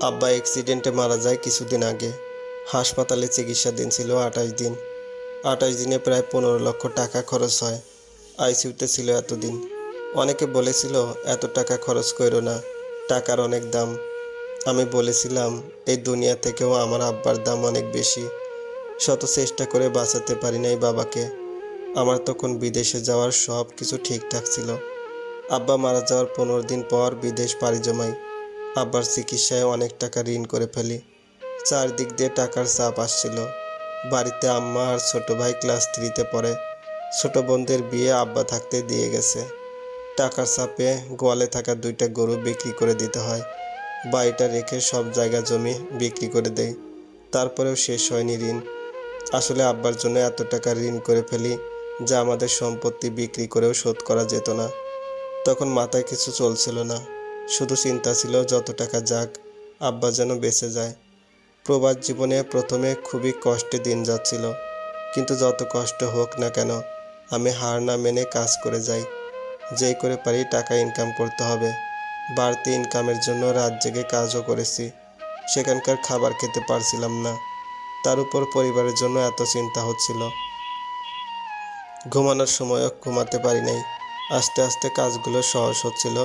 আব্বা অ্যাক্সিডেন্টে মারা যায় কিছুদিন আগে। হাসপাতালে চিকিৎসাধীন ছিল আঠাশ দিন। আঠাশ দিনে প্রায় পনেরো লক্ষ টাকা খরচ হয়। আইসিউতে ছিল এতদিন। অনেকে বলেছিল, এত টাকা খরচ করো না, টাকার অনেক দাম। আমি বলেছিলাম, এই দুনিয়া থেকেও আমার আব্বার দাম অনেক বেশি। শত চেষ্টা করে বাঁচাতে পারি নাই বাবাকে। আমার তখন বিদেশে যাওয়ার সব কিছু ঠিকঠাক ছিল। আব্বা মারা যাওয়ার পনেরো দিন পর বিদেশ পাড়ি জমাই আব্বার চিকিৎসায় অনেক টাকা ঋণ করে ফেলি। চারদিক দিয়ে টাকার চাপ আসছিল। বাড়িতে আম্মা আর ছোট ভাই ক্লাস থ্রিতে পড়ে। ছোট বোনদের বিয়ে আব্বা থাকতে দিয়ে গেছে। টাকার চাপে গোয়ালে থাকা দুইটা গরু বিক্রি করে দিতে হয়। বাড়িটা রেখে সব জায়গা জমি বিক্রি করে দেয় তারপরেও শেষ হয়নি ঋণ। আসলে আব্বার জন্য এত টাকা ঋণ করে ফেলি যা আমাদের সম্পত্তি বিক্রি করেও শোধ করা যেত না। তখন মাথায় কিছু চলছিল না। শুধু চিন্তা ছিল যত টাকা যাক, আব্বা যেন বেঁচে যায়। প্রবাস জীবনে প্রথমে খুবই কষ্টে দিন যাচ্ছিল, কিন্তু যত কষ্ট হোক না কেন, আমি হার না মেনে কাজ করে যাই। যেই করে পারি টাকা ইনকাম করতে হবে। বাড়তি ইনকামের জন্য রাত জেগে কাজও করেছি। সেখানকার খাবার খেতে পারছিলাম না। তার উপর পরিবারের জন্য এত চিন্তা হচ্ছিল। ঘুমানোর সময়ও ঘুমাতে পারি নাই। আস্তে আস্তে কাজগুলো সহজ হচ্ছিল।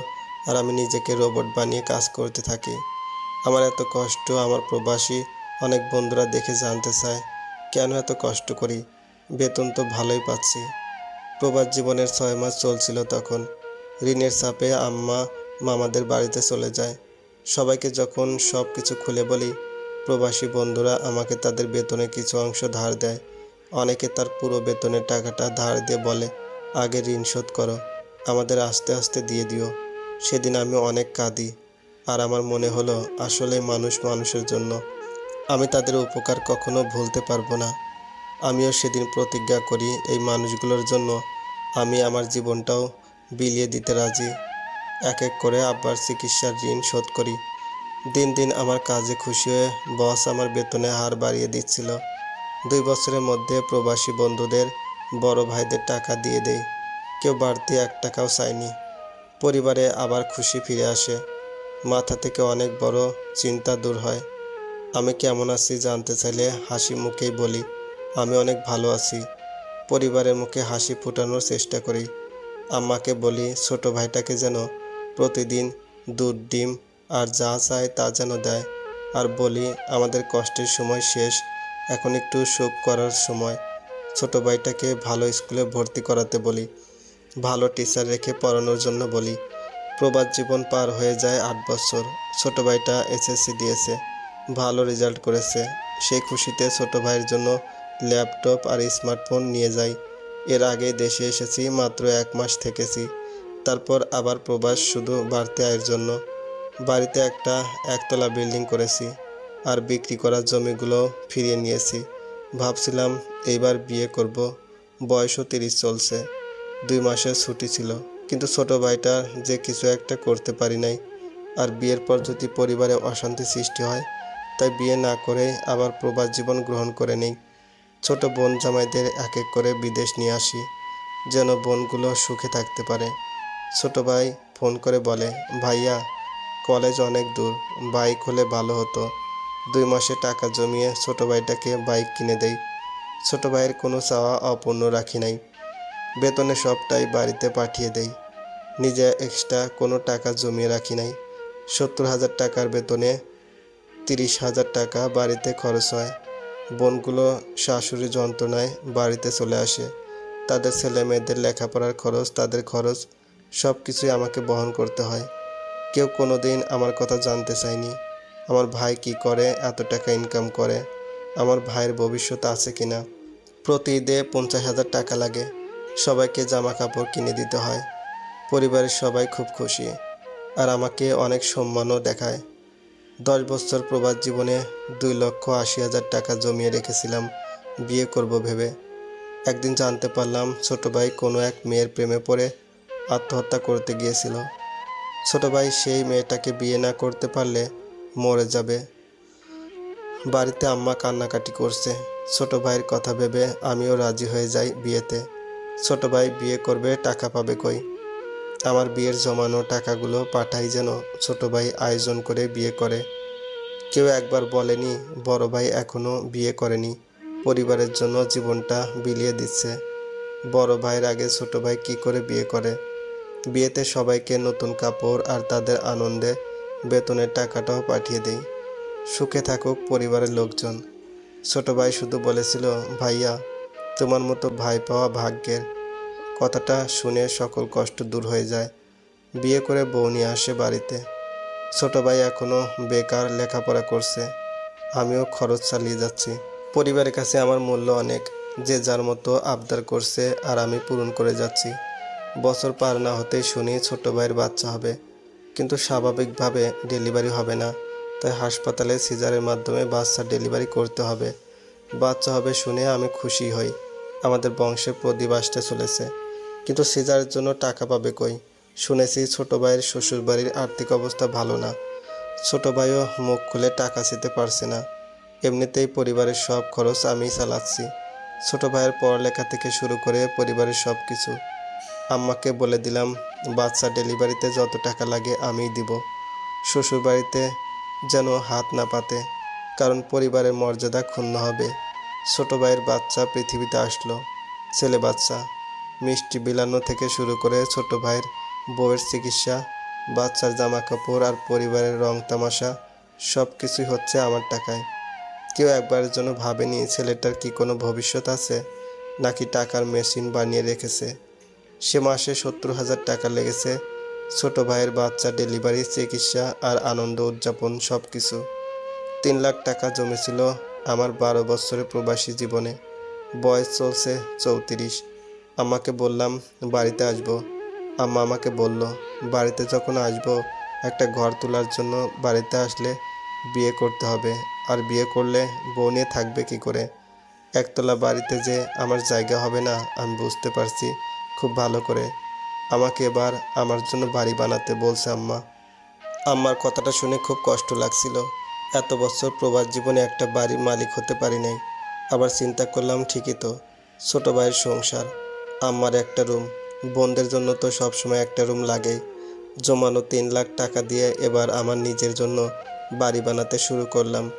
আর আমি নিজেকে রোবট বানিয়ে কাজ করতে থাকি। আমার এত কষ্ট, আমার প্রবাসী অনেক বন্ধুরা দেখে জানতে চায়, কেন এত কষ্ট করি? বেতন তো ভালোই পাচ্ছি। প্রবাস জীবনের ছয় মাস চলছিল তখন। ঋণের চাপে আম্মা মামাদের বাড়িতে চলে যায়। সবাইকে যখন সব কিছু খুলে বলি, প্রবাসী বন্ধুরা আমাকে তাদের বেতনের কিছু অংশ ধার দেয়। অনেকে তার পুরো বেতনের টাকাটা ধার দিয়ে বলে, আগে ঋণ শোধ করো, আমাদের আস্তে আস্তে দিয়ে দিও। সেদিন আমি অনেক কাঁদি, আর আমার মনে হলো আসলে মানুষ মানুষের জন্য। আমি তাদের উপকার কখনো ভুলতে পারব না। আমিও সেদিন প্রতিজ্ঞা করি এই মানুষগুলোর জন্য। আমি আমার জীবনটাও বিলিয়ে দিতে রাজি। এক এক করে আব্বার চিকিৎসার ঋণ শোধ করি। দিন দিন আমার কাজে খুশি হয়ে বস আমার বেতনে হার বাড়িয়ে দিচ্ছিল। দুই বছরের মধ্যে প্রবাসী বন্ধুদের বড় ভাইদের টাকা দিয়ে দেই। কেউ বাড়তি এক টাকাও চায়নি। পরিবারে আবার খুশি ফিরে আসে। মাথা থেকে অনেক বড় চিন্তা দূর হয়। আমি কেমন আছি জানতে চাইলে হাসি মুখেই বলি, আমি অনেক ভালো আছি। পরিবারের মুখে হাসি ফোটানোর চেষ্টা করি। আম্মাকে বলি, ছোট ভাইটাকে যেন প্রতিদিন দুধ, ডিম আর যা চায় তা যেন দেয়। আর বলি, আমাদের কষ্টের সময় শেষ, এখন একটু সুখ করার সময়। ছোট ভাইটাকে ভালো স্কুলে ভর্তি করাতে বলি। ভালো টিচার রেখে পড়ানোর জন্য বলি। প্রবাস জীবন পার হয়ে যায় আট বছর। ছোট ভাইটা এসএসসি দিয়েছে। ভালো রেজাল্ট করেছে। সেই খুশিতে ছোট ভাইয়ের জন্য ল্যাপটপ আর স্মার্টফোন নিয়ে যাই এর আগে দেশে এসেছি, মাত্র এক মাস থেকেছি। তারপর আবার প্রবাস শুধু বাড়তে আয়ের জন্য। বাড়িতে একটা একতলা বিল্ডিং করেছি আর বিক্রি করা জমিগুলো ফিরিয়ে নিয়েছি। ভাবছিলাম এইবার বিয়ে করব। বয়সও তিরিশ চলছে। দুই মাসের ছুটি ছিল। কিন্তু ছোট ভাইটা যে কিছু একটা করতে পারি নাই। আর বিয়ের পর যদি পরিবারে অশান্তি সৃষ্টি হয়, তাই বিয়ে না করে আবার প্রবাস জীবন গ্রহণ করে নেই। ছোট বোন জামাইদের এক এক করে বিদেশ নিয়ে আসি, যেন বোনগুলো সুখে থাকতে পারে। ছোট ভাই ফোন করে বলে, ভাইয়া, কলেজ অনেক দূর, বাইক হলে ভালো হতো। দুই মাসে টাকা জমিয়ে ছোট ভাইটাকে বাইক কিনে দেই। ছোট ভাইয়ের কোনো চাওয়া অপূর্ণ রাখি নাই। বেতনে সবটাই বাড়িতে পাঠিয়ে দেই। নিজে এক্সট্রা কোনো টাকা জমিয়ে রাখি নাই। সত্তর হাজার টাকার বেতনে তিরিশ হাজার টাকা বাড়িতে খরচ হয়। বোনগুলো শাশুড়ি যন্ত্রণায় বাড়িতে চলে আসে। তাদের ছেলে মেয়েদের লেখাপড়ার খরচ, তাদের খরচ সব কিছুই আমাকে বহন করতে হয়। কেউ কোনো দিন আমার কথা জানতে চায়নি। আমার ভাই কি করে, এত টাকা ইনকাম করে? আমার ভাইয়ের ভবিষ্যৎ আছে কিনা? প্রতি ঈদে পঞ্চাশ হাজার টাকা লাগে। সবাইকে জামা কাপড় কিনে দিতে হয়। পরিবারের সবাই খুব খুশি আর আমাকে অনেক সম্মানও দেখায়। দশ বছর প্রবাস জীবনে দুই লক্ষ আশি হাজার টাকা জমিয়ে রেখেছিলাম। বিয়ে করব ভেবে একদিন জানতে পারলাম ছোট ভাই কোনো এক মেয়ের প্রেমে পড়ে আত্মহত্যা করতে গিয়েছিল। ছোট ভাই সেই মেয়েটাকে বিয়ে না করতে পারলে মরে যাবে। বাড়িতে আম্মা কান্নাকাটি করছে। ছোট ভাইয়ের কথা ভেবে আমিও রাজি হয়ে যাই বিয়েতে। ছোট ভাই বিয়ে করবে, টাকা পাবে কই? আমার বিয়ের জমানো টাকাগুলো পাঠাই যেন ছোট ভাই আয়োজন করে বিয়ে করে। কেউ একবার বলেনি, বড় ভাই এখনও বিয়ে করেনি। পরিবারের জন্য জীবনটা বিলিয়ে দিচ্ছে। বড় ভাইয়ের আগে ছোট ভাই কি করে বিয়ে করে? বিয়েতে সবাইকে নতুন কাপড় আর তাদের আনন্দে বেতনের টাকাটাও পাঠিয়ে দেই। সুখে থাকুক পরিবারের লোকজন। ছোট ভাই শুধু বলেছিল, ভাইয়া তোমার মতো ভাই পাওয়া ভাগ্যের কথাটা শুনে সকল কষ্ট দূর হয়ে যায়। বিয়ে করে বউ নিয়ে আসে বাড়িতে। ছোট ভাই এখনও বেকার লেখাপড়া করছে। আমিও খরচ চালিয়ে যাচ্ছি। পরিবারের কাছে আমার মূল্য অনেক। যে যার মতো আবদার করছে আর আমি পূরণ করে যাচ্ছি। বছর পার না হতেই শুনি ছোট ভাইয়ের বাচ্চা হবে। কিন্তু স্বাভাবিকভাবে ডেলিভারি হবে না। তাই হাসপাতালে সিজারের মাধ্যমে বাচ্চা ডেলিভারি করতে হবে। বাচ্চা হবে শুনে আমি খুশি হই। আমাদের বংশে প্রদীপ আসতে চলেছে। কিন্তু সিজারের জন্য টাকা পাবে কই? শুনেছি ছোট ভাইয়ের শ্বশুরবাড়ির আর্থিক অবস্থা ভালো না। ছোট ভাইও মুখ খুলে টাকা চেতে পারছে না। এমনিতেই পরিবারের সব খরচ আমি চালাচ্ছি। ছোট ভাইয়ের পড়ালেখা থেকে শুরু করে পরিবারের সব কিছু। আম্মাকে বলে দিলাম, বাচ্চা ডেলিভারিতে যত টাকা লাগে আমিই দিব। শ্বশুরবাড়িতে যেন হাত না পাতে, কারণ পরিবারের মর্যাদা ক্ষুণ্ণ হবে। ছোট ভাইয়ের বাচ্চা পৃথিবীতে আসলো, ছেলে বাচ্চা। মিষ্টি বিলানো থেকে শুরু করে ছোট ভাইয়ের বউয়ের চিকিৎসা, বাচ্চার জামা কাপড় আর পরিবারের রং তামাশা সব কিছুই হচ্ছে আমার টাকায়। কেউ একবারের জন্য ভাবেনি ছেলেটার কি কোনো ভবিষ্যৎ আছে, নাকি টাকার মেশিন বানিয়ে রেখেছে। সে মাসে সত্তর হাজার টাকা লেগেছে, ছোট ভাইয়ের বাচ্চা ডেলিভারি, চিকিৎসা আর আনন্দ উদযাপন সব কিছু তিন লাখ টাকা জমেছিল আমার বারো বছরের প্রবাসী জীবনে। বয়স চলছে চৌত্রিশ। আমাকে বললাম, বাড়িতে আসব। আম্মা আমাকে বলল, বাড়িতে যখন আসব, একটা ঘর তোলার জন্য বাড়িতে আসলে বিয়ে করতে হবে। আর বিয়ে করলে বউ নিয়ে থাকবে কি করে? একতলা বাড়িতে যে আমার জায়গা হবে না, আমি বুঝতে পারছি খুব ভালো করে। আমাকে এবার আমার জন্য বাড়ি বানাতে বলছে আম্মা। আম্মার কথাটা শুনে খুব কষ্ট লাগছিল। এত বছর প্রবাস জীবনে একটা বাড়ির মালিক হতে পারি নাই। আবার চিন্তা করলাম, ঠিকই তো, ছোট ভাইয়ের সংসার, আম্মার একটা রুম, বোনদের জন্য তো সবসময় একটা রুম লাগেই জমানো তিন লাখ টাকা দিয়ে এবার আমার নিজের জন্য বাড়ি বানাতে শুরু করলাম।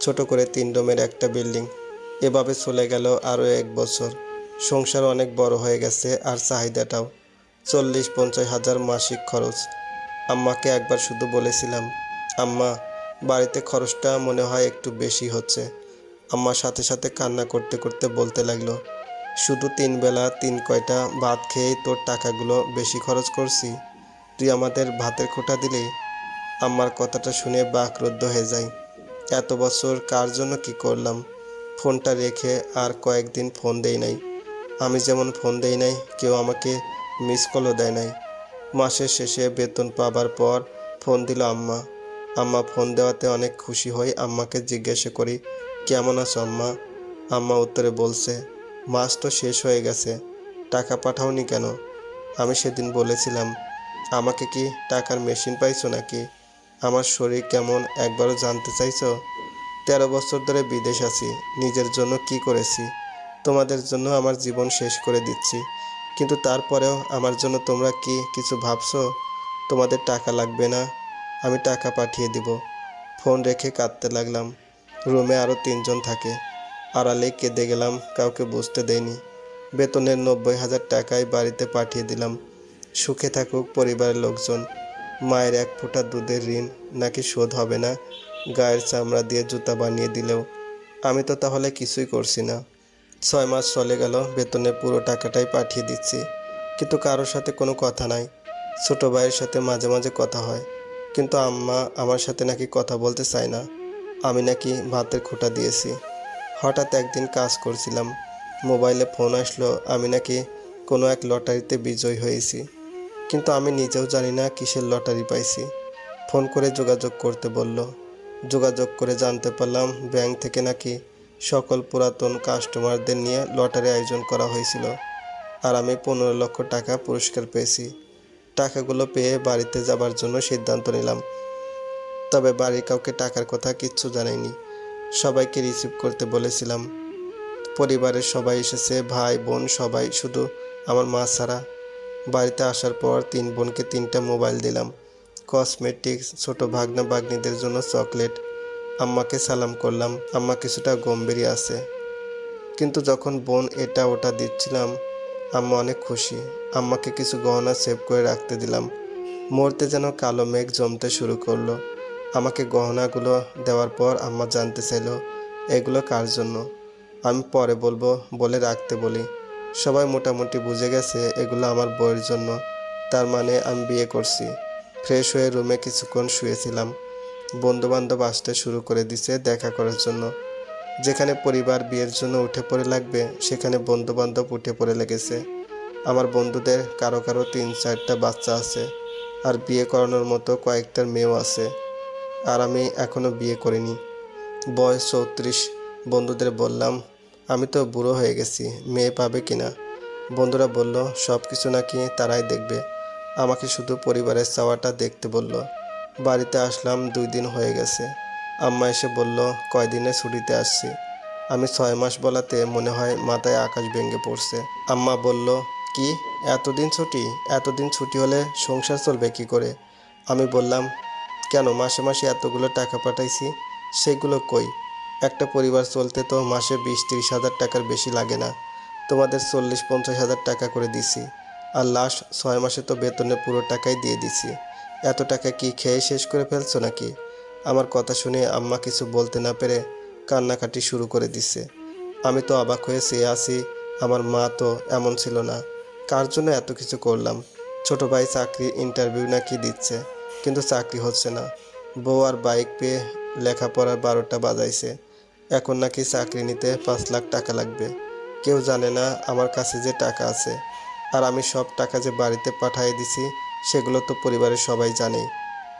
ছোট করে তিন রুমের একটা বিল্ডিং, এভাবে চলে গেল আরও এক বছর। সংসার অনেক বড় হয়ে গেছে আর চাহিদাটাও, চল্লিশ পঞ্চাশ হাজার মাসিক খরচ। আম্মাকে একবার শুধু বলেছিলাম, আম্মা বাড়িতে খরচটা মনে হয় একটু বেশি হচ্ছে। আম্মার সাথে সাথে কান্না করতে করতে বলতে লাগল, শুধু তিন বেলা তিন কয়টা ভাত খেয়েই তোর টাকাগুলো বেশি খরচ করছি? তুই আমাদের ভাতের খোটা দিলি? আম্মার কথাটা শুনে বাকরুদ্ধ হয়ে যায়, এত বছর কার জন্য কি করলাম? ফোনটা রেখে আর কয়েকদিন ফোন দেই নাই। আমি যেমন ফোন দেই নাই, কেউ আমাকে মিস কলও দেয় নাই। মাসের শেষে বেতন পাবার পর ফোন দিল আম্মা আম্মা ফোন দেওয়াতে অনেক খুশি হই। আম্মাকে জিজ্ঞাসা করি, কেমন আছো আম্মা? আম্মা উত্তরে বলছে, মাস তো শেষ হয়ে গেছে, টাকা পাঠাওনি কেন? আমি সেদিন বলেছিলাম, আমাকে কি টাকার মেশিন পাইছো নাকি? আমার শরীর কেমন একবারও জানতে চাইছো? তেরো বছর ধরে বিদেশ আছি, নিজের জন্য কি করেছি? তোমাদের জন্য আমার জীবন শেষ করে দিচ্ছি, কিন্তু তারপরেও আমার জন্য তোমরা কি কিছু ভাবছ? তোমাদের টাকা লাগবে না? আমি টাকা পাঠিয়ে দিব। ফোন রেখে কাঁদতে লাগলাম। রুমে আরও তিনজন থাকে। আড়ালে কেঁদে গেলাম, কাউকে বুঝতে দেয়নি বেতনের নব্বই হাজার টাকায় বাড়িতে পাঠিয়ে দিলাম। সুখে থাকুক পরিবারের লোকজন। মায়ের এক ফোঁটা দুধের ঋণ নাকি শোধ হবে না? গায়ের চামড়া দিয়ে জুতা বানিয়ে দিলেও। আমি তো তাহলে কিছুই করছি না। ছয় মাস চলে গেল, বেতনের পুরো টাকাটাই পাঠিয়ে দিচ্ছি। কিন্তু কারোর সাথে কোনো কথা নাই। ছোটো ভাইয়ের সাথে মাঝে মাঝে কথা হয়। কিন্তু আম্মা আমার সাথে নাকি কথা বলতে চায় না। আমি নাকি ভাতের খোঁটা দিয়েছি। হঠাৎ একদিন কাজ করছিলাম। মোবাইলে ফোন আসলো, আমি নাকি কোনো এক লটারিতে বিজয়ী হয়েছি। কিন্তু আমি নিজেও জানি না কিসের লটারি পাইছি। ফোন করে যোগাযোগ করতে বলল। যোগাযোগ করে জানতে পারলাম, ব্যাংক থেকে নাকি সকল পুরাতন কাস্টমারদের নিয়ে লটারি আয়োজন করা হয়েছিল। আর আমি পনেরো লক্ষ টাকা পুরস্কার পেয়েছি। টাকাগুলো পেয়ে বাড়িতে যাবার জন্য সিদ্ধান্ত নিলাম। তবে বাড়ির কাউকে টাকার কথা কিচ্ছু জানাইনি। সবাইকে রিসিভ করতে বলেছিলাম। পরিবারের সবাই এসেছে, ভাই, বোন, সবাই, শুধু আমার মা ছাড়া। বাড়িতে আসার পর তিন বোনকে তিনটা মোবাইল দিলাম। কসমেটিক্স ছোট ভাগনা ভাগ্নিদের জন্য চকলেট। আম্মাকে সালাম করলাম, আম্মা কিছুটা গম্ভীরই আছে। কিন্তু যখন বোন এটা ওটা দিচ্ছিলাম, আম্মা অনেক খুশি। আম্মাকে কিছু গহনা সেভ করে রাখতে দিলাম। মুহূর্তে যেন কালো মেঘ জমতে শুরু করল। আমাকে গহনাগুলো দেওয়ার পর আম্মা জানতে চাইলো, এগুলো কার জন্য? আমি পরে বলব, বলে রাখতে বলি। সবাই মোটামুটি বুঝে গেছে এগুলো আমার বইয়ের জন্য। তার মানে আমি বিয়ে করছি। ফ্রেশ হয়ে রুমে কিছুক্ষণ শুয়েছিলাম। বন্ধুবান্ধব আসতে শুরু করে দিছে দেখা করার জন্য। যেখানে পরিবার বিয়ের জন্য উঠে পড়ে লাগবে, সেখানে বন্ধুবান্ধব উঠে পড়ে লেগেছে। আমার বন্ধুদের কারও কারও তিন চারটা বাচ্চা আছে আর বিয়ে করানোর মতো কয়েকটার মেয়েও আছে। আর আমি এখনও বিয়ে করিনি। বয়স চৌত্রিশ। বন্ধুদের বললাম, আমি তো বুড়ো হয়ে গেছি, মেয়ে পাবে কিনা? বন্ধুরা বলল সব কিছু নাকি তারাই দেখবে। আমাকে শুধু পরিবারের চাওয়াটা দেখতে বলল। বাড়িতে আসলাম, দুই দিন হয়ে গেছে। আম্মা এসে বলল কয়দিনে ছুটিতে আসছি? আমি ছয় মাস বলাতে মনে হয় মাথায় আকাশ ভেঙে পড়ছে। আম্মা বলল কি, এতদিন ছুটি? এতদিন ছুটি হলে সংসার চলবে কি করে? আমি বললাম, কেন মাসে মাসে এতগুলো টাকা পাঠাইছি? সেগুলো কই? একটা পরিবার চলতে তো মাসে বিশ তিরিশ হাজার টাকার বেশি লাগে না। তোমাদের চল্লিশ পঞ্চাশ হাজার টাকা করে দিছি। আর লাস্ট ছয় মাসে তো বেতনে পুরো টাকাই দিয়ে দিছি। এত টাকা কি খেয়ে শেষ করে ফেলছো নাকি? আমার কথা শুনে আম্মা কিছু বলতে না পেরে কান্নাকাটি শুরু করে দিছে। আমি তো অবাক হয়ে চেয়ে আছি, আমার মা তো এমন ছিল না। কার জন্য এত কিছু করলাম? ছোট ভাই চাকরি ইন্টারভিউ নাকি দিচ্ছে? কিন্তু চাকরি হচ্ছে না। বউ আর বাইক পেয়ে লেখাপড়ার বারোটা বাজাইছে। এখন নাকি চাকরি নিতে পাঁচ লাখ টাকা লাগবে। কেউ জানে না আমার কাছে যে টাকা আছে। আর আমি সব টাকা যে বাড়িতে পাঠিয়ে দিছি, সেগুলো তো পরিবারের সবাই জানেই।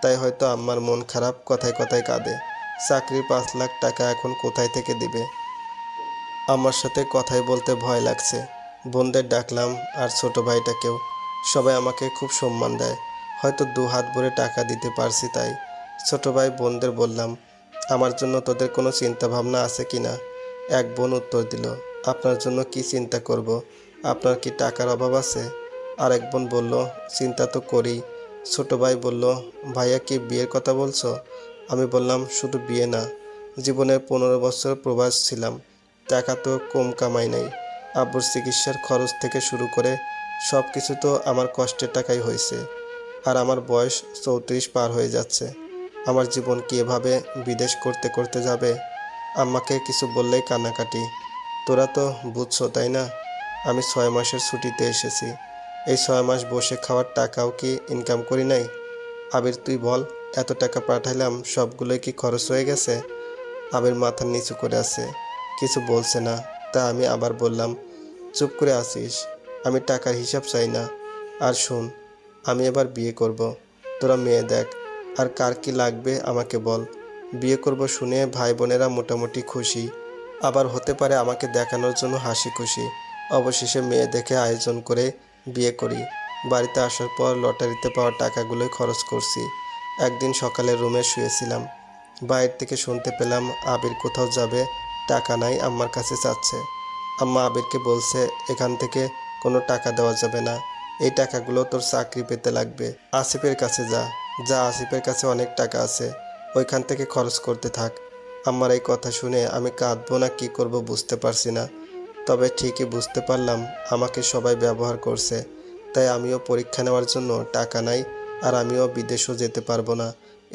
তাই হয়তো আম্মার মন খারাপ, কথায় কথায় কাঁদে। চাকরির পাঁচ লাখ টাকা এখন কোথায় থেকে দিবে? আমার সাথে কথাই বলতে ভয় লাগছে। বোনদের ডাকলাম আর ছোট ভাইটাকেও। সবাই আমাকে খুব সম্মান দেয়। হয়তো দু হাত ভরে টাকা দিতে পারছি তাই। ছোট ভাই বোনদের বললাম, আমার জন্য তোদের কোনো চিন্তা ভাবনা আছে কি না? এক বোন উত্তর দিল, আপনার জন্য কি চিন্তা করব? আপনার কি টাকার অভাব আছে? আর এক বোন বলল, চিন্তা তো করি। ছোট ভাই বলল, ভাইয়া কি বিয়ের কথা বলছো? আমি বললাম, শুধু বিয়ে না। জীবনের পনেরো বছর প্রবাস ছিলাম। টাকা তো কম কামাই নাই। আব্বুর চিকিৎসার খরচ থেকে শুরু করে সব কিছু তো আমার কষ্টের টাকাই হয়েছে। আর আমার বয়স চৌত্রিশ পার হয়ে যাচ্ছে। আমার জীবন কি এভাবে বিদেশ করতে করতে যাবে? আম্মাকে কিছু বললেই কান্নাকাটি। তোরা তো বুঝছ, তাই না? আমি ছয় মাসের ছুটিতে এসেছি। এই ছয় মাস বসে খাওয়ার টাকাও কি ইনকাম করি নাই? আবির, তুই বল, এত টাকা পাঠাইলাম, সবগুলোই কি খরচ হয়ে গেছে? আবির মাথা নিচু করে আছে, কিছু বলছে না। তা আমি আবার বললাম, চুপ করে আসিস আমি টাকার হিসাব চাই না। আর শুন, আমি এবার বিয়ে করব। তোরা মেয়ে দেখ, আর কার কি লাগবে আমাকে বল। বিয়ে করব শুনে ভাই বোনেরা মোটামুটি খুশি। আবার হতে পারে আমাকে দেখানোর জন্য হাসি খুশি। অবশেষে মেয়ে দেখে আয়োজন করে বিয়ে করি। বাড়িতে আসার পর লটারিতে পাওয়া টাকাগুলোই খরচ করছি। একদিন সকালে রুমে শুয়েছিলাম। বাইরে থেকে শুনতে পেলাম আবির কোথাও যাবে টাকা নাই আম্মার কাছে চাচ্ছে। আম্মা আবিরকে বলছে, এখান থেকে কোনো টাকা দেওয়া যাবে না। এই টাকাগুলো তোর চাকরি পেতে লাগবে। আসিফের কাছে যা। যা আসিফের কাছে অনেক টাকা আছে। ওইখান থেকে খরচ করতে থাক। আমার এই কথা শুনে আমি কাঁদবো না, কি করব বুঝতে পারছি না। তবে ঠিকই বুঝতে পারলাম, আমাকে সবাই ব্যবহার করছে। তাই আমিও পরীক্ষা নেওয়ার জন্য টাকা নাই আর আমিও বিদেশও যেতে পারব না,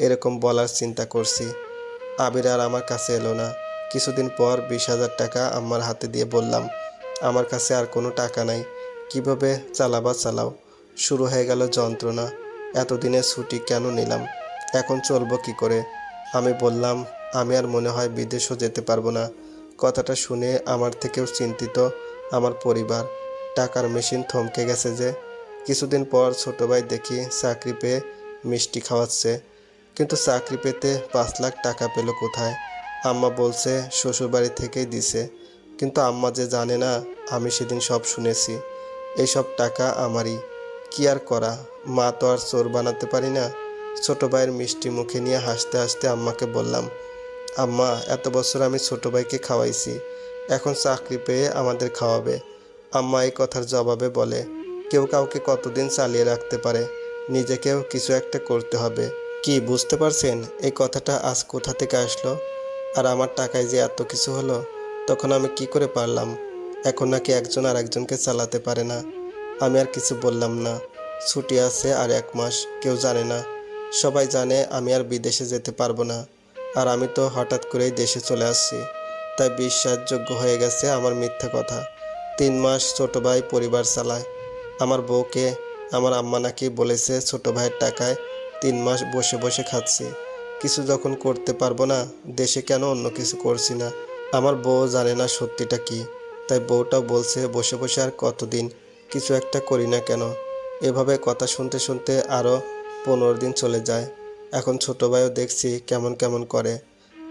এরকম বলার চিন্তা করছি। আবির আর আমার কাছে এলো না। কিছুদিন পর বিশ হাজার টাকা আমার হাতে দিয়ে বললাম, আমার কাছে আর কোনো টাকা নাই, কীভাবে চালাবা চালাও? শুরু হয়ে গেল যন্ত্রণা, এতদিনের ছুটি কেন নিলাম? এখন চলবো কি করে? আমি বললাম, আমি আর মনে হয় বিদেশও যেতে পারব না। কথাটা শুনে আমার থেকেও চিন্তিত আমার পরিবার। টাকার মেশিন থমকে গেছে যে, কিছুদিন পর ছোট ভাই দেখি চাকরি পেয়ে মিষ্টি খাওয়াচ্ছে, কিন্তু চাকরি পেতে পাঁচ লাখ টাকা পেল কোথায়? আম্মা বলছে, শ্বশুরবাড়ি থেকেই দিছে। কিন্তু আম্মা যে জানে না, আমি সেদিন সব শুনেছি। এইসব টাকা আমারই। কি আর করা? মা তো আর চোর বানাতে পারি না। ছোট ভাইয়ের মিষ্টি মুখে নিয়ে হাসতে হাসতে আম্মাকে বললাম, আম্মা, এত বছর আমি ছোট ভাইকে খাওয়াইছি। এখন চাকরি পেয়ে আমাদের খাওয়াবে। আম্মা এই কথার জবাবে বলে, কেউ কাউকে কতদিন চালিয়ে রাখতে পারে? নিজেকেও কিছু একটা করতে হবে। কি, বুঝতে পারছেন? এই কথাটা আজ কোথা থেকে আসলো? আর আমার টাকায় যে এত কিছু হলো, তখন আমি কি করে পারলাম? এখন নাকি একজন আর একজনকে চালাতে পারে না। আমি আর কিছু বললাম না। ছুটি আছে আর এক মাস, কেউ জানে না। সবাই জানে আমি আর বিদেশে যেতে পারব না। আর আমি তো হঠাৎ করেই দেশে চলে আসছি। তাই বিশ্বাসযোগ্য হয়ে গেছে আমার মিথ্যা কথা। তিন মাস ছোট ভাই পরিবার চালায়। আমার বউকে, আমার আম্মা নাকি বলেছে ছোট ভাইয়ের টাকায় তিন মাস বসে বসে খাচ্ছি। কিছু যখন করতে পারব না, দেশে কেন অন্য কিছু করছি না? আমার বউ জানে না সত্যিটা কি। তাই বউটাও বলছে, বসে বসে আর কতদিন? কিছু একটা করি না কেন? এভাবে কথা শুনতে শুনতে আরও পনেরো দিন চলে যায়। এখন ছোট ভাইও দেখছি কেমন কেমন করে।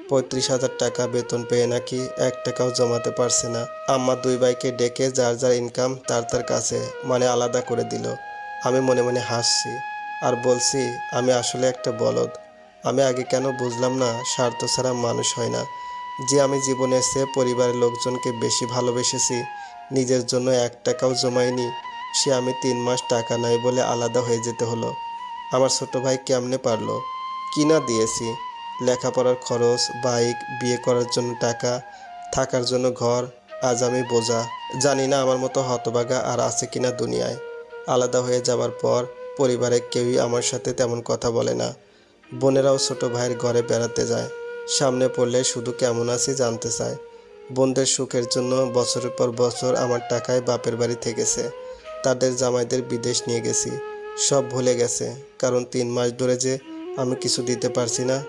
পঁয়ত্রিশ হাজার টাকা বেতন পেয়ে নাকি এক টাকাও জমাতে পারছে না। আম্মা দুই ভাইকে ডেকে যার যার ইনকাম তার তার কাছে মানে আলাদা করে দিল। আমি মনে মনে হাসছি আর বলছি, আমি আসলে একটা বলদ। আমি আগে কেন বুঝলাম না, স্বার্থ ছাড়া মানুষ হয় না। যে আমি জীবনে এসে পরিবারের লোকজনকে বেশি ভালোবেসেছি, নিজের জন্য এক টাকাও জমাইনি, সে আমি তিন মাস টাকা নাই বলে আলাদা হয়ে যেতে হলো। আমার ছোট ভাই কেমনে পারল? কিনা দিয়েছি? লেখাপড়ার খরচ, বাইক, বিয়ে করার জন্য টাকা, থাকার জন্য ঘর, আজ আমি বোঝা, জানি না আমার মতো হতবাগা আর আছে কিনা দুনিয়ায়। আলাদা হয়ে যাবার পর পরিবারের কেউই আমার সাথে তেমন কথা বলে না। বোনেরাও ছোট ভাইয়ের ঘরে বেড়াতে যায়। সামনে পড়লে শুধু কেমন আছি জানতে চায়। বোনদের সুখের জন্য বছরের পর বছর আমার টাকায় বাপের বাড়ি থেকেছে। তাদের জামাইদের বিদেশ নিয়ে গেছি। সব ভুলে গেছে, কারণ তিন মাস ধরে যে আমি কিছু দিতে পারছি না।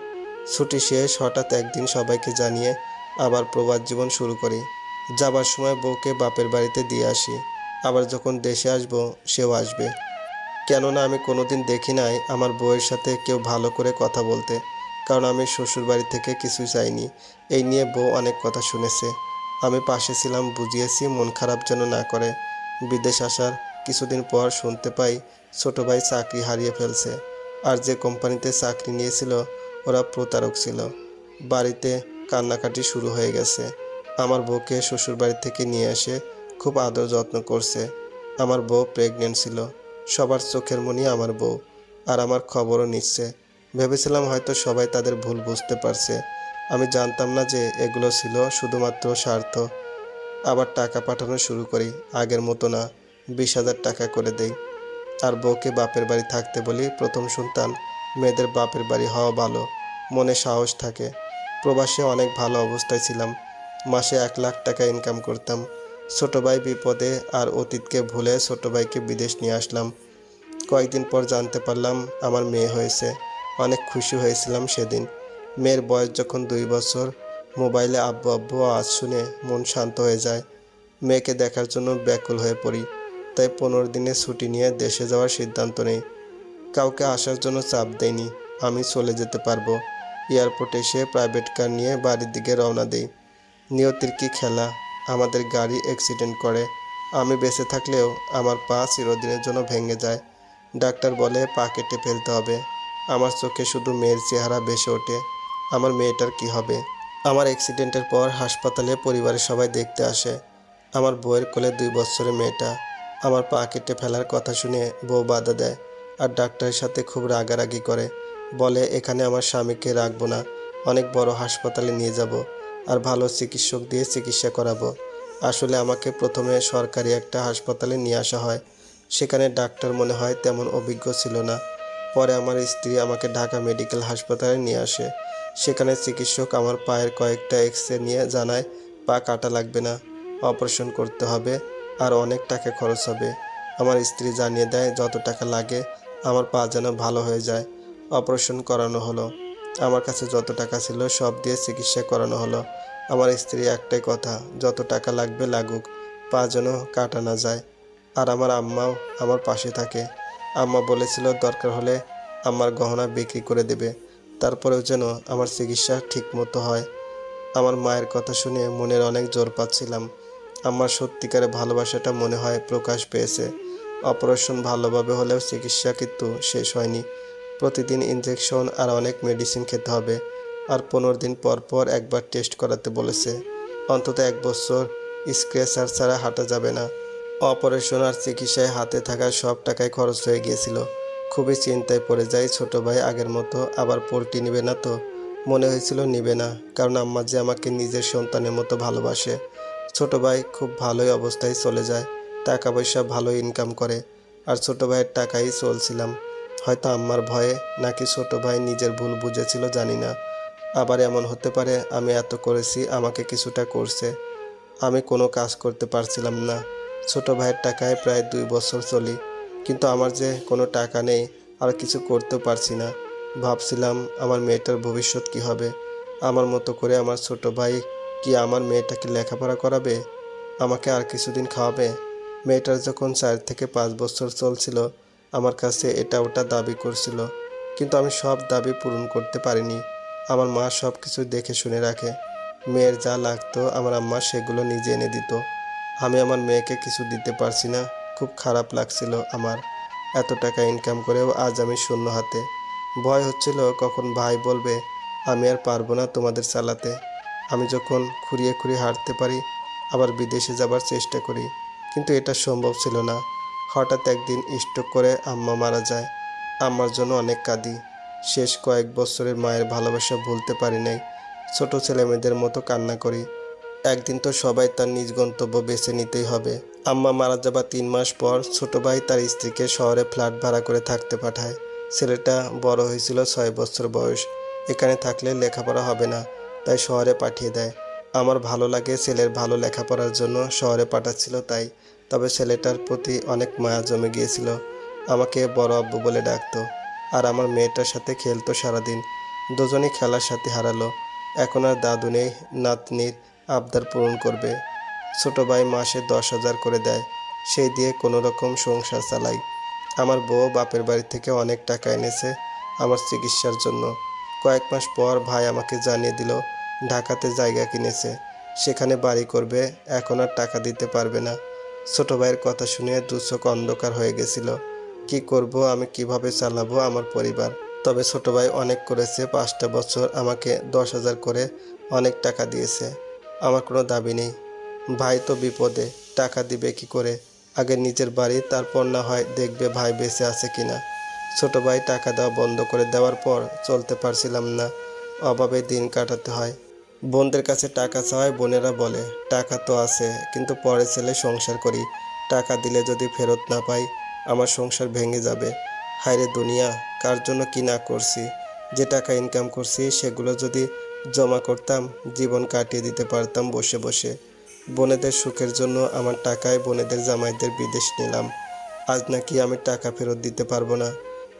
ছুটি শেষ, হঠাৎ একদিন সবাইকে জানিয়ে আবার প্রবাস জীবন শুরু করি। যাবার সময় বউকে বাপের বাড়িতে দিয়ে আসি। আবার যখন দেশে আসব, সেও আসবে। কেননা আমি কোনোদিন দেখি নাই আমার বউয়ের সাথে কেউ ভালো করে কথা বলতে, কারণ আমি শ্বশুর বাড়ি থেকে কিছু চাইনি। এই নিয়ে বউ অনেক কথা শুনেছে। আমি পাশে ছিলাম, বুঝিয়েছি মন খারাপ যেন না করে। বিদেশ আসার কিছুদিন পর শুনতে পাই ছোট ভাই চাকরি হারিয়ে ফেলছে, আর যে কোম্পানিতে চাকরি নিয়েছিল, ওরা প্রতারক ছিল। বাড়িতে কান্নাকাটি শুরু হয়ে গেছে। আমার বউকে শ্বশুর বাড়ি থেকে নিয়ে এসে খুব আদর যত্ন করছে। আমার বউ প্রেগনেন্ট ছিল। সবার চোখের মনি আমার বউ, আর আমার খবরও নিচ্ছে। ভেবেছিলাম হয়তো সবাই তাদের ভুল বুঝতে পারছে। আমি জানতাম না যে এগুলো ছিল শুধুমাত্র স্বার্থ। আবার টাকা পাঠানো শুরু করি, আগের মতো না, বিশ হাজার টাকা করে দেই। আর বউকে বাপের বাড়ি থাকতে বলি, প্রথম সন্তান, মেয়েদের বাপের বাড়ি হওয়া ভালো, মনে সাহস থাকে। প্রবাসে অনেক ভালো অবস্থায় ছিলাম, মাসে এক লাখ টাকা ইনকাম করতাম। ছোট ভাই বিপদে আর অতীতকে ভুলে ছোট ভাইকে বিদেশ নিয়ে আসলাম। কয়েকদিন পর জানতে পারলাম আমার মেয়ে হয়েছে। অনেক খুশি হয়েছিলাম সেদিন। মেয়ের বয়স যখন দুই বছর, মোবাইলে আব্বু আব্বু আজ শুনে মন শান্ত হয়ে যায়। মেয়েকে দেখার জন্য ব্যাকুল হয়ে পড়ি। তাই পনেরো দিনে ছুটি নিয়ে দেশে যাওয়ার সিদ্ধান্ত নেই। কাউকে আসার জন্য চাপ দেয়নি আমি চলে যেতে পারব। এয়ারপোর্টে এসে প্রাইভেট কার নিয়ে বাড়ির দিকে রওনা দেই। নিয়তির কি খেলা? আমাদের গাড়ি অ্যাক্সিডেন্ট করে। আমি বেঁচে থাকলেও আমার পা চিরদিনের জন্য ভেঙে যায়। ডাক্তার বলে, পা কেটে ফেলতে হবে। আমার চোখে শুধু মেয়ের চেহারা ভেসে ওঠে। আমার মেয়েটার কি হবে? আমার অ্যাক্সিডেন্টের পর হাসপাতালে পরিবারের সবাই দেখতে আসে। আমার বউয়ের কোলে দুই বছরের মেয়েটা। আমার পা কেটে ফেলার কথা শুনে বউ বাধা দেয় আর ডাক্তারের সাথে খুব রাগারাগি করে। বলে, এখানে আমার স্বামীকে রাখব না। অনেক বড় হাসপাতালে নিয়ে যাব। আর ভালো চিকিৎসক দিয়ে চিকিৎসা করাবো। আসলে আমাকে প্রথমে সরকারি একটা হাসপাতালে নিয়ে আসা হয়। সেখানে ডাক্তার মনে হয় তেমন অভিজ্ঞ ছিল না। পরে আমার স্ত্রী আমাকে ঢাকা মেডিকেল হাসপাতালে নিয়ে আসে। সেখানে চিকিৎসক আমার পায়ের কয়েকটা এক্স নিয়ে জানায়, পা কাটা লাগবে না, অপারেশন করতে হবে আর অনেক টাকা খরচ হবে। আমার স্ত্রী জানিয়ে দেয়, যত টাকা লাগে, আমার পা যেন ভালো হয়ে যায়। অপারেশন করানো হলো। আমার কাছে যত টাকা ছিল সব দিয়ে চিকিৎসা করানো হলো। আমার স্ত্রী একটাই কথা, যত টাকা লাগবে লাগুক, পা যেন কাটা না যায়। আর আমার আম্মাও আমার পাশে থাকে। আম্মা বলেছিল দরকার হলে আমার গহনা বিক্রি করে দেবে, তারপরেও যেন আমার চিকিৎসা ঠিক মতো হয়। আমার মায়ের কথা শুনে মনের অনেক জোর পাচ্ছিলাম। আমার সত্যিকারের ভালোবাসাটা মনে হয় প্রকাশ পেয়েছে। অপারেশন ভালোভাবে হলেও চিকিৎসা কিন্তু শেষ হয়নি। প্রতিদিন ইনজেকশন আর অনেক মেডিসিন খেতে হবে। আর পনেরো দিন পর পর একবার টেস্ট করাতে বলেছে। অন্তত এক বছর স্ক্রেচার ছাড়া হাঁটা যাবে না। অপারেশন আর চিকিৎসায় হাতে থাকা সব টাকায় খরচ হয়ে গিয়েছিল। খুবই চিন্তায় পড়ে যায় ছোট ভাই আগের মতো, আবার পোলট্রি নেবে না তো। মনে হয়েছিল নিবে না, কারণ আম্মা যে আমাকে নিজের সন্তানের মতো ভালোবাসে। ছোট ভাই খুব ভালোই অবস্থায় চলে যায়, টাকা পয়সা ভালো ইনকাম করে, আর ছোট ভাইয়ের টাকাই চলছিলাম। হয়তো আম্মার ভয়ে নাকি ছোট ভাই নিজের ভুল বুঝেছিল জানি না। আবার এমন হতে পারে, আমি এত করেছি, আমাকে কিছুটা করছে। আমি কোনো কাজ করতে পারছিলাম না। ছোট ভাইয়ের টাকায় প্রায় দুই বছর চলি, কিন্তু আমার যে কোনো টাকা নেই, আর কিছু করতেও পারছি না। ভাবছিলাম, আমার মেয়েটার ভবিষ্যৎ কি হবে? আমার মতো করে আমার ছোট ভাই কি আমার মেয়েটাকে লেখাপড়া করাবে? আমাকে আর কিছুদিন খাওয়াবে? মেয়েটার যখন চার থেকে পাঁচ বছর চলছিল, আমার কাছে এটা ওটা দাবি করছিল, কিন্তু আমি সব দাবি পূরণ করতে পারিনি। আমার মা সব কিছু দেখে শুনে রাখে। মেয়ের যা লাগতো আমার আম্মা সেগুলো নিজে এনে দিত। আমি আমার মেয়েকে কিছু দিতে পারছি না। খুব খারাপ লাগছিল আমার। এত টাকা ইনকাম করেও আজ আমি শূন্য হাতে। ভয় হচ্ছিল কখন ভাই বলবে, আমি আর পারব না তোমাদের চালাতে। আমি যখন খুঁড়িয়ে খুঁড়িয়ে হাঁটতে পারি, আবার বিদেশে যাবার চেষ্টা করি। কিন্তু এটা সম্ভব ছিল না। হঠাৎ একদিন স্ট্রোক করে আম্মা মারা যায়। আম্মার জন্য অনেক কাঁদি। শেষ কয়েক বছরের মায়ের ভালোবাসা ভুলতে পারি নাই, ছোট ছেলেমেয়েদের মতো কান্না করি। একদিন তো সবাই তার নিজ গন্তব্য বেছে নিতেই হবে। আম্মা মারা যাবার তিন মাস পর ছোট ভাই তার স্ত্রীকে শহরে ফ্ল্যাট ভাড়া করে থাকতে পাঠায়। ছেলেটা বড় হয়েছিল ছয় বছর বয়স, এখানে থাকলে লেখাপড়া হবে না, তাই শহরে পাঠিয়ে দেয়। আমার ভালো লাগে ছেলের ভালো লেখাপড়ার জন্য শহরে পাঠাচ্ছিল তাই, তবে ছেলেটার প্রতি অনেক মায়া জমে গিয়েছিল। আমাকে বড় আব্বু বলে ডাকতো। আর আমার মেয়েটার সাথে খেলতো সারাদিন। দুজনই খেলার সাথে হারালো। এখন আর দাদু নেই নাতনির আবদার পূরণ করবে। ছোটো ভাই মাসে দশ হাজার করে দেয় সেই দিয়ে কোনো রকম সংসার চালাই। আমার বউ বাপের বাড়ি থেকে অনেক টাকা এনেছে আমার চিকিৎসার জন্য। কয়েক মাস পর ভাই আমাকে জানিয়ে দিল, ঢাকাতে জায়গা কিনেছে। সেখানে বাড়ি করবে, এখন আর টাকা দিতে পারবে না। ছোট ভাইয়ের কথা শুনে দুচোখ অন্ধকার হয়ে গেছিল। কি করব, আমি কীভাবে চালাবো আমার পরিবার। তবে ছোট ভাই অনেক করেছে, পাঁচটা বছর আমাকে দশ হাজার করে অনেক টাকা দিয়েছে। আমার কোনো দাবি নেই। ভাই তো বিপদে, টাকা দিবে কি করে? আগে নিজের বাড়ি, তারপর না হয় দেখবে ভাই বেঁচে আছে কিনা ছোট ভাই টাকা দেওয়া বন্ধ করে দেওয়ার পর চলতে পারছিলাম না। অভাবে দিন কাটাতে হয়। বোনদের কাছে টাকা চাওয়ায় বোনেরা বলে, টাকা তো আছে, কিন্তু পরে ছেলে সংসার করি। টাকা দিলে যদি ফেরত না পাই আমার সংসার ভেঙে যাবে। হায়রে দুনিয়া, কার জন্য কি না করছি? যে টাকা ইনকাম করছি, সেগুলো যদি জমা করতাম, জীবন কাটিয়ে দিতে পারতাম বসে বসে। বোনেদের সুখের জন্য আমার টাকায় বোনেদের জামাইদের বিদেশ নিলাম। আজ নাকি আমি টাকা ফেরত দিতে পারব না।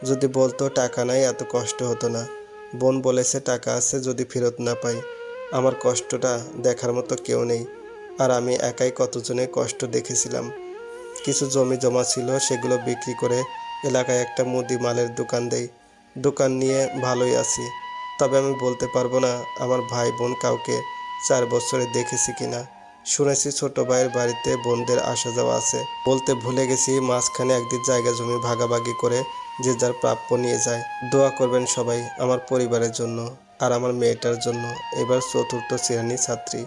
যদি বলতো টাকা নাই, এত কষ্ট হতো না। বোন বলেছে, টাকা আছে, যদি ফেরত না পাই। আমার কষ্টটা দেখার মতো কেউ নেই। আর আমি একাই কতজনে কষ্ট দেখেছিলাম। কিছু জমি জমা ছিল, সেগুলো বিক্রি করে এলাকায় একটা মুদি মালের দোকান দেই। দোকান নিয়ে ভালোই আছি, তবে আমি বলতে পারব না আমার ভাই বোন কাউকে চার বছরে দেখেছি কিনা। শুনেছি ছোট ভাইয়ের বাড়িতে বোনদের আসা যাওয়া আছে। বলতে ভুলে গেছি, মাঝখানে একদিন জায়গা জমি ভাগাভাগি করে যে যার প্রাপ্য নিয়ে যায়। দোয়া করবেন সবাই আমার পরিবারের জন্য আর আমার মেয়েটার জন্য। এবার চতুর্থ শ্রেণি ছাত্রী।